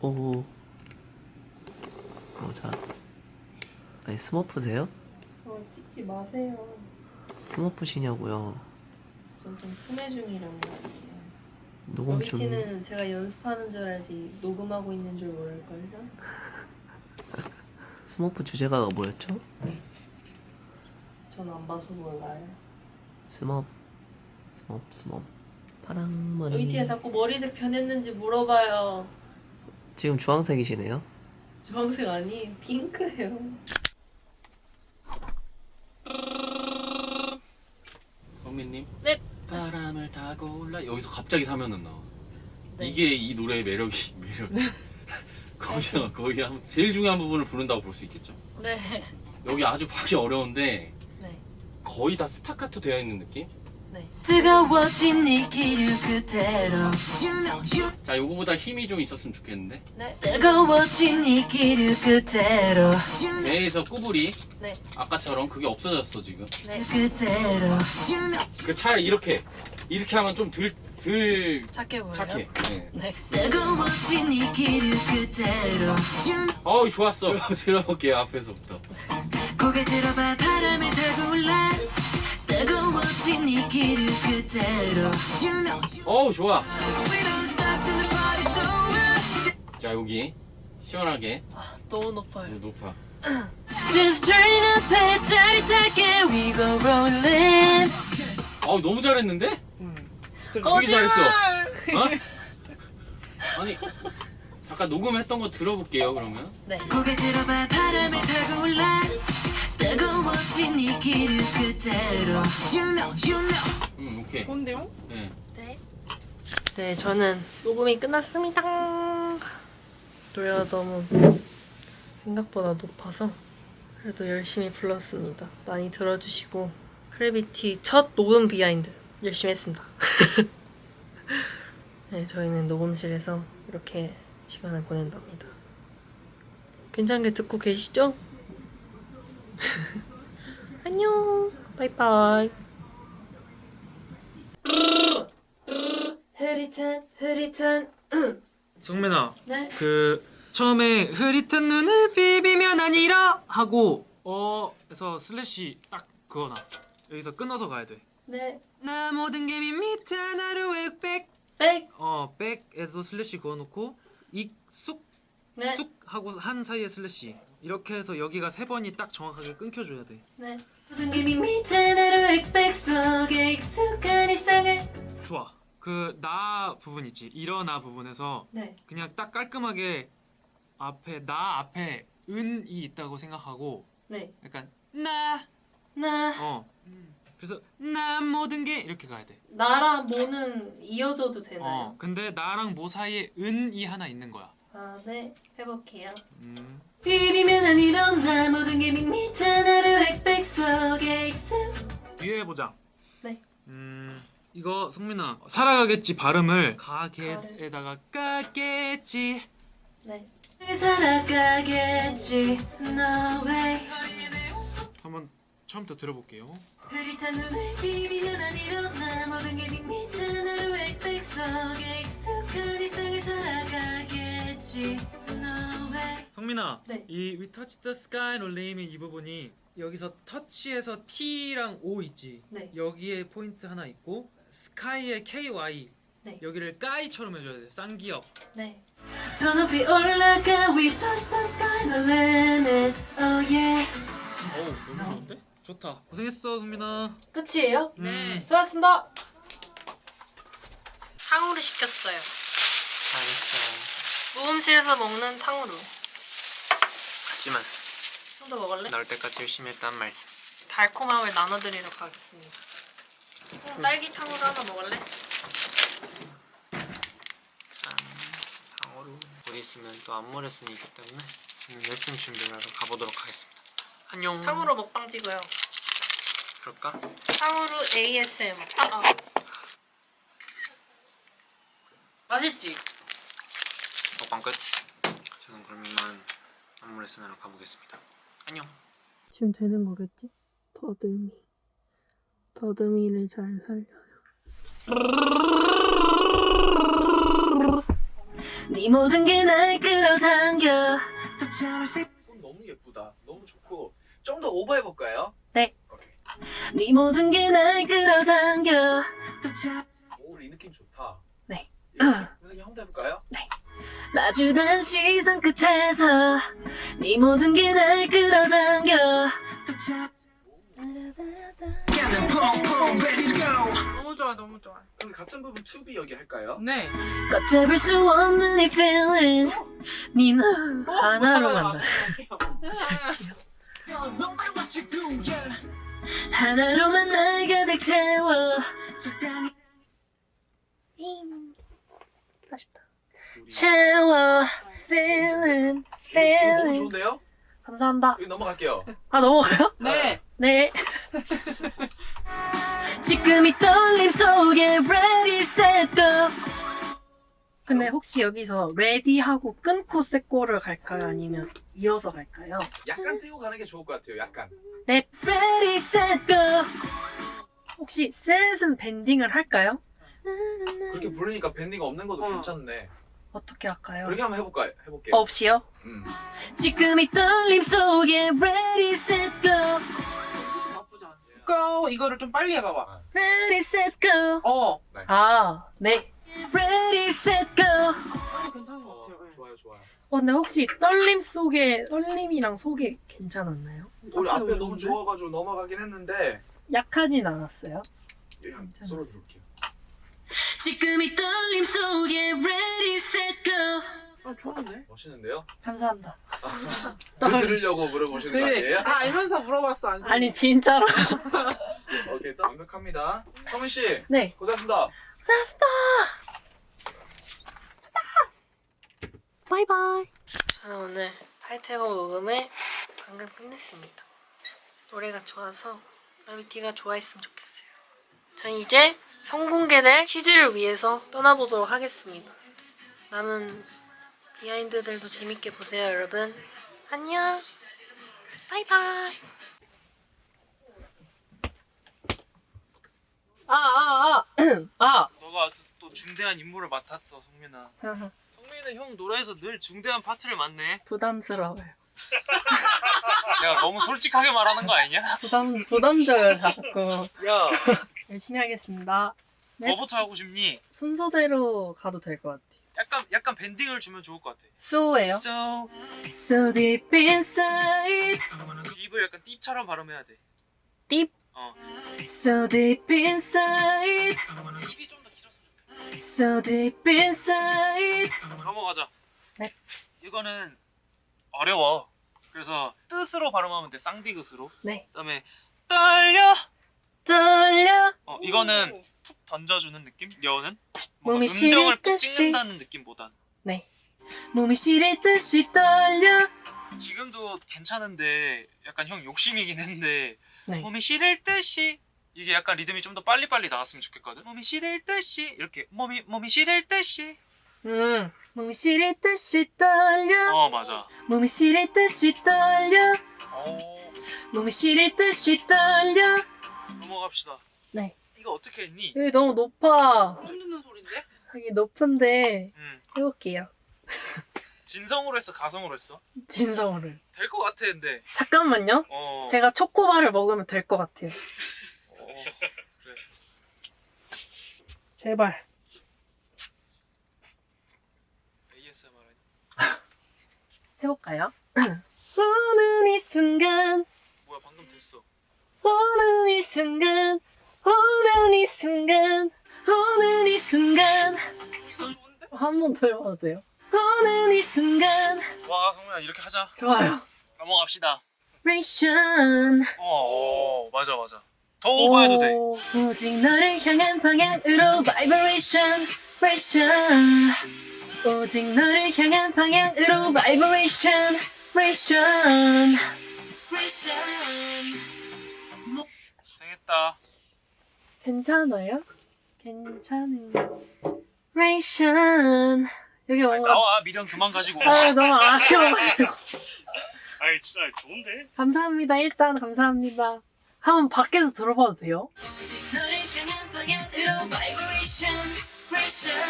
오. 어, 자. 아니, 스머프세요? 어, 찍지 마세요. 스머프시냐고요. 전좀 품에 중이란 말이에요. 녹음 중. 러비티는 제가 연습하는 줄 알지 녹음하고 있는 줄 모를걸요? 스머프 주제가가 뭐였죠? 전 안 봐서 몰라요. 스머프. 스머프, 스머프. 파랑머리. 러비티가 자꾸 머리색 변했는지 물어봐요. 지금 주황색이시네요. 주황색 아니에요. 핑크예요. 성민님? 네. 바람을 타고 올라 여기서 갑자기 사면은 나와. 네. 이게 이 노래의 매력이 매력. 거기서 거기 한 제일 중요한 부분을 부른다고 볼 수 있겠죠. 네. 여기 아주 파기 어려운데 네. 거의 다 스타카토 되어 있는 느낌? 네. 뜨거워진 네 기류 그대로 자, 요거보다 힘이 좀 있었으면 좋겠는데 네. 뜨거워진 네 기류 그대로 배에서 꾸불이 네. 아까처럼 그게 없어졌어 지금. 네. 그대로 그 차라리 이렇게 이렇게 하면 좀덜덜 착해 보여요? 착해. 네. 네. 뜨거워진 네 기류 그대로 어우 좋았어. 들어볼게요 앞에서부터. 어우 좋아. 자 여기 시원하게 너무 높아요. 높아. Just turn up 해 짜릿하게 We go rolling 어우 너무 잘했는데? 음. 되게 잘했어. 어? 아니 잠깐 녹음했던 거 들어볼게요 그러면. 네. 고개 들어봐 바람에 타고 올라 뜨거워진 네 기류 그대로 You know, you know 음 오케이. 좋은데요? 네. 네. 네, 저는 녹음이 끝났습니다. 노래가 너무 생각보다 높아서 그래도 열심히 불렀습니다. 많이 들어주시고 크래비티 첫 녹음 비하인드 열심히 했습니다. 네, 저희는 녹음실에서 이렇게 시간을 보낸답니다. 괜찮게 듣고 계시죠? 안녕. 바이바이. 흐릿한 흐릿한 성민아 네. 그 처음에 흐릿한 눈을 비비면 아니라 하고 어 해서 슬래시 딱 그거나 여기서 끊어서 가야 네. 돼나 모든 게 밋밋한 하루의 백 백. 어 백에서 슬래시 그어놓고 익숙 네. 쑥 하고 한 사이에 슬래시 이렇게 해서 여기가 세 번이 딱 정확하게 끊겨줘야 돼 네. 모든 게 밋밋한 하루의 백 속에 익숙한 일상을 좋아 그 나 부분 있지 일어나 부분에서 네. 그냥 딱 깔끔하게 앞에 나 앞에 은이 있다고 생각하고 네. 약간 나 나 어. 그래서 나 모든 게 이렇게 가야 돼. 나랑 모는 이어져도 되나요? 어. 근데 나랑 모 사이에 은이 하나 있는 거야. 아, 네. 해볼게요. 음. 비비면 안 일어나 모든 게 밋밋한 하루의 백 속에 익숙 뒤에 해보자. 이거 성민아 살아가겠지 발음을 가게에다가 가겠지. 네. 살아가겠지 No way 한번 처음부터 들어볼게요. 흐릿한 눈을 비비면 안 일어나 모든 게 밋밋한 하루의 백 속에 익숙한 일상을 살아가겠지 No way 성민아, 네. 이 We Touch the Sky 올레임의 이 부분이 여기서 터치에서 T랑 O 있지. 네. 여기에 포인트 하나 있고 스카이의 KY 네. 여기를 까이처럼 해줘야 돼. 쌍기역. 네. 더 높이 올라가 We touch the sky no limit Oh yeah 어우 너무 좋은데? 좋다. 고생했어 성민아. 끝이에요? 네. 수고하셨습니다. 탕후루 시켰어요. 잘했어. 녹음실에서 먹는 탕후루. 같지만 좀더 먹을래? 나올 때까지 열심히 했단 말씀. 달콤함을 나눠드리도록 하겠습니다. 어, 딸기 탕후루 하나 먹을래? 짠. 방어로 곧 있으면 또 안무 레슨이 있기 때문에 저는 레슨 준비를 하러 가보도록 하겠습니다. 안녕. 탕후루 먹방 찍어요. 그럴까? 탕후루 ASM. 아, 아. 맛있지? 먹방 끝. 저는 그럼 이만 안무 레슨 하러 가보겠습니다. 안녕. 지금 되는 거겠지? 더듬이. 더듬이를 잘 살려요. 네 모든 게 날 끌어당겨 또 참을 수 너무 예쁘다. 너무 좋고 좀 더 오버해 볼까요? 네. 오케이. 네 모든 게 날 끌어당겨 또 참... 오, 이 느낌 좋다. 네. 이렇게 한번 해볼까요? 마주한 시선 끝에서 네 모든 게 날 끌어당겨 또 참... 너무 좋아 너무 좋아. 그럼 같은 부분 2B 여기 할까요? 네. 걷잡을 수 없는 이 feeling. 니나 하나로 만나. 하나로만 날 가득 채워. 적당히 아쉽다. 채워. feeling 너무 feeling. 좋은데요? 감사합니다. 여기 넘어갈게요. 아 넘어가요? 네. 네 지금 이 떨림 속에 ready set go 근데 혹시 여기서 ready 하고 끊고 세꼬를 갈까요? 아니면 이어서 갈까요? 약간 띄고 가는 게 좋을 것 같아요. 약간. 네 ready set go 혹시 set은 밴딩을 할까요? 그렇게 부르니까 밴딩 없는 것도 어. 괜찮네. 어떻게 할까요? 그렇게 한번 해볼까요? 해볼게요. 없이요? 음. 지금 이 떨림 속에 ready set go. Go 이거를 좀 빨리 해봐봐. ready set go 어. 아, 네 ready set go 어, 괜찮은 것 어, 같아요. 네. 좋아요, 좋아요. 어, 근데 혹시 떨림 속에 떨림이랑 속에 괜찮았나요? 우리 앞에? 너무 좋아가지고 넘어가긴 했는데 약하진 않았어요? 예, 한번 썰어 들을게요. 지금 이 떨림 속에 ready set go 어 좋은데? 멋있는데요? 감사합니다. 그 들으려고 물어보시는 거 아니에요? 다 알면서 물어봤어 안 아니 진짜로? 오케이, 딱 완벽합니다. 성민 씨, 네. 고생하셨습니다. 고생하셨다. 바이바이. 저는 오늘 타이틀곡 녹음을 방금 끝냈습니다. 노래가 좋아서 RBT가 좋아했으면 좋겠어요. 전 이제 성공개될 치즈를 위해서 떠나보도록 하겠습니다. 남은 비하인드들도 재밌게 보세요, 여러분. 안녕. 바이바이. 아, 아, 아. 아. 너가 또, 또 중대한 임무를 맡았어 성민아. 성민이는 형 노래에서 늘 중대한 파트를 맡네. 부담스러워요. 내가 너무 솔직하게 말하는 거 아니냐? 부담, 부담져요, 자꾸. 야, 열심히 하겠습니다. 네? 뭐부터 하고 싶니? 순서대로 가도 될 것 같아요. 약간 약간 밴딩을 주면 좋을 것 같아. 수호예요? So So deep inside. 입을 약간 띠처럼 발음해야 돼. 딥. 어. So deep inside. 입이 좀 더 길었으면 좋겠어. So deep inside. 넘어가자. 네. 이거는 어려워. 그래서 뜻으로 발음하면 돼. 쌍디귿으로. 네. 그다음에 떨려. 떨려. 어 이거는 툭 던져주는 느낌. 여는 몸이 뭔가 음정을 꼭 시릴 듯이. 찍는다는 느낌보단. 네. 몸이 시릴 듯이 떨려. 지금도 괜찮은데 약간 형 욕심이긴 했는데 네. 몸이 시릴 듯이 이게 약간 리듬이 좀 더 빨리빨리 나왔으면 좋겠거든. 몸이 시릴 듯이 이렇게 몸이 몸이 시릴 듯이. 음. 몸이 시릴 듯이 떨려. 어 맞아. 몸이 시릴 듯이 떨려. 어 몸이 시릴 듯이 떨려. 넘어갑시다. 네. 이거 어떻게 했니? 여기 너무 높아. 소린데? 여기 높은데 응. 해볼게요. 진성으로 했어 가성으로 했어? 진성으로. 될 것 같아 근데. 잠깐만요. 어. 제가 초코바를 먹으면 될 것 같아요. 어. 그래. 제발. ASMR 하니? 해볼까요? 오는 이 순간, 뭐야 방금 됐어. 오는 이 순간, 오는 이 순간, 오는 이 순간. 한 번 더 해봐도 돼요? 오는 이 순간. 와 성민아 이렇게 하자. 좋아요. 넘어갑시다. 레이션. 어, 어 맞아 맞아. 더 오버해도 돼. 오직 너를 향한 방향으로 vibration, vibration. 오직 너를 향한 방향으로 vibration, vibration, vibration. 고생했다. 괜찮아요? 괜찮은 vibration. 여기 아니, 뭔가 나와 미련 그만 가지고. 아 너무 아쉬워가지고 아이 진짜 좋은데? 감사합니다. 일단 감사합니다. 한번 밖에서 들어봐도 돼요? 오직 너를 향한 방향으로 vibration, vibration,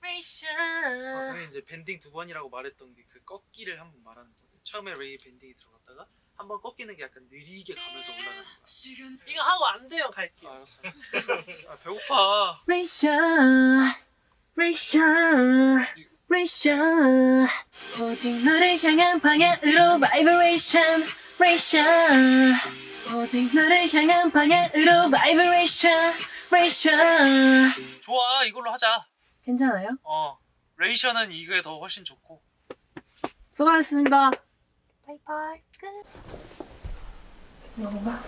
vibration. 방금 이제 밴딩 두 번이라고 말했던 게 그 꺾기를 한 번 말하는 거거든. 처음에 레이 밴딩이 들어갔다가 한 번 꺾이는 게 약간 느리게 가면서 올라가는 거야. 이거 하고 안 돼요 갈게요. 알았어, 알았어. 아, 배고파. 레이샤 레이샤 레이샤 오직 너를 향한 방향으로 바이브레이션 레이샤 오직 너를 향한 방향으로 바이브레이션 레이샤 좋아, 이걸로 하자. 괜찮아요? 어, 레이션은 이게 더 훨씬 좋고. 수고하셨습니다 바이바이 끝 먹어봐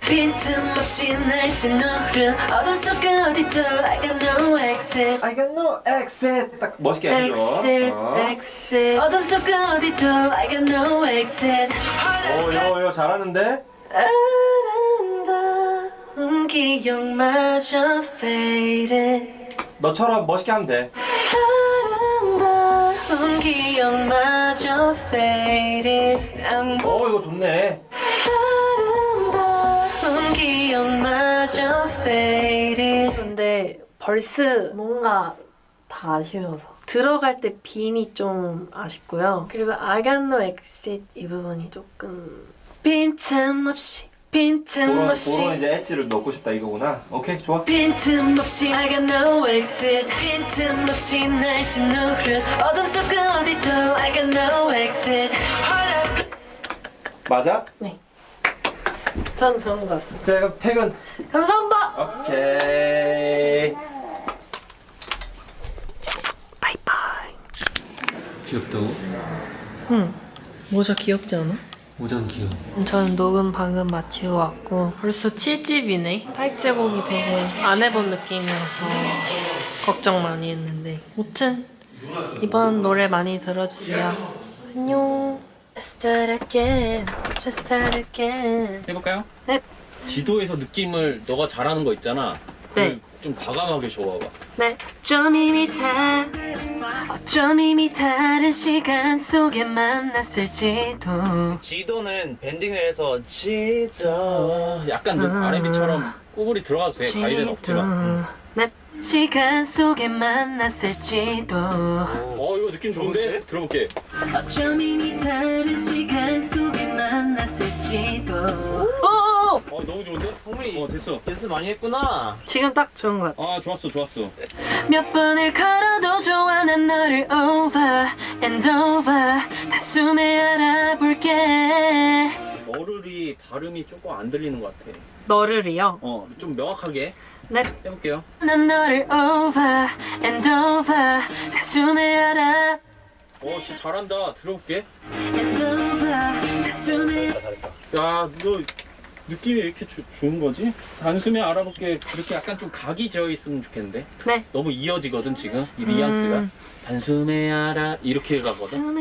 빈틈없이 날 짓누른 어둠 속그 어디도 I got no exit I got no exit. 딱 멋있게 해줘. exit 어. exit 어둠 속그 어디도 I got no exit 오, 요, 요, 잘하는데? 아름다운 기억마저 faded 너처럼 멋있게 하면 돼. 아름다운 기억마저 faded I'm 오, 이거 좋네. 아름다운 기억마저 faded 근데 벌써 뭔가 다 아쉬워서 들어갈 때 빈이 좀 아쉽고요 그리고 I got no exit 이 부분이 조금 빈틈없이 빈틈없이 그런 이제 엣지를 넣고 싶다 이거구나. 오케이, 좋아. 빈틈없이 I got no exit 빈틈없이 날 짓누른 어둠 속 그 어디도 I got no exit 맞아? 전 좋은 것 같습니다 그래, 그럼 퇴근. 감사합니다 오케이. 바이바이 귀엽다고? 응. 모자 귀엽지 않아? 모장 귀여워. 저는 녹음 방금 마치고 왔고 벌써 7집이네. 타이틀곡이 되게 안 해본 느낌이어서 걱정 많이 했는데 무튼 이번 노래 많이 들어주세요. 안녕. Just start again Just start again 해볼까요? 네. 지도에서 느낌을 너가 잘하는 거 있잖아. 네. 그걸 좀 과감하게 줘봐봐. 네. 좀 이미 다 어쩜 이미 다른 시간 속에 만났을지도 지도는 밴딩을 해서 지도. 약간 느- R&B처럼 꾸불이 들어가도 돼. 가이드는 없지만. 네. 시간 속에 만났을지도 어 이거 느낌 좋은데? 들어볼게. 어쩜 이미 다른 시간 속에 만났을지도 오! 어 너무 좋은데? 성민이. 어 됐어. 연습 많이 했구나. 지금 딱 좋은 것 같아 아 좋았어 좋았어. 몇 번을 걸어도 좋아 난 너를 over and over 단숨에 알아볼게 어르리 발음이 조금 안 들리는 것 같아. 너를이요? 어 좀 명확하게 네. 해볼게요. 난 너를 over and over 단숨에 알아 어 진짜 잘한다. 들어볼게. and over 단숨에 야, 너 느낌이 왜 이렇게 주- 좋은 거지? 단숨에 알아볼게. 그렇게 약간 좀 각이 지어 있으면 좋겠는데. 네. 너무 이어지거든 지금 이 뉘앙스가. 음. 단숨에 알아 이렇게 가거든.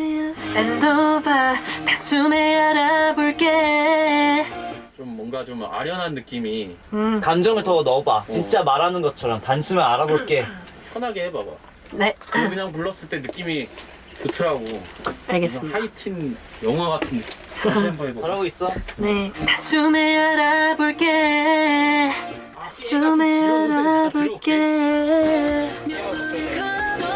and over 단숨에 알아볼게 좀 뭔가 좀 아련한 느낌이 음. 감정을 더 넣어봐. 진짜 말하는 것처럼 단숨에 알아볼게. 편하게 해봐봐. 네 그냥 불렀을 때 느낌이 좋더라고. 알겠습니다 하이틴 영화 같은 느낌. 다시 한번 해봐. 잘하고 있어. 네 단숨에 알아볼게 알아볼게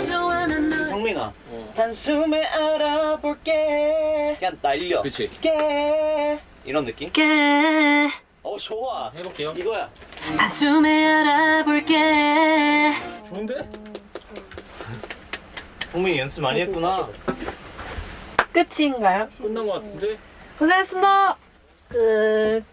좋아 난 너를 성민아. 어. 단숨에 알아볼게. 그냥 날려. 그렇지. 깨. 이런 느낌? 볼게 어 좋아. 해볼게요. 이거야. 단숨에 알아볼게 좋은데? 성민이 연습 많이 했구나. 끝인가요? 끝난 것 같은데? 고생했습니다. 끝.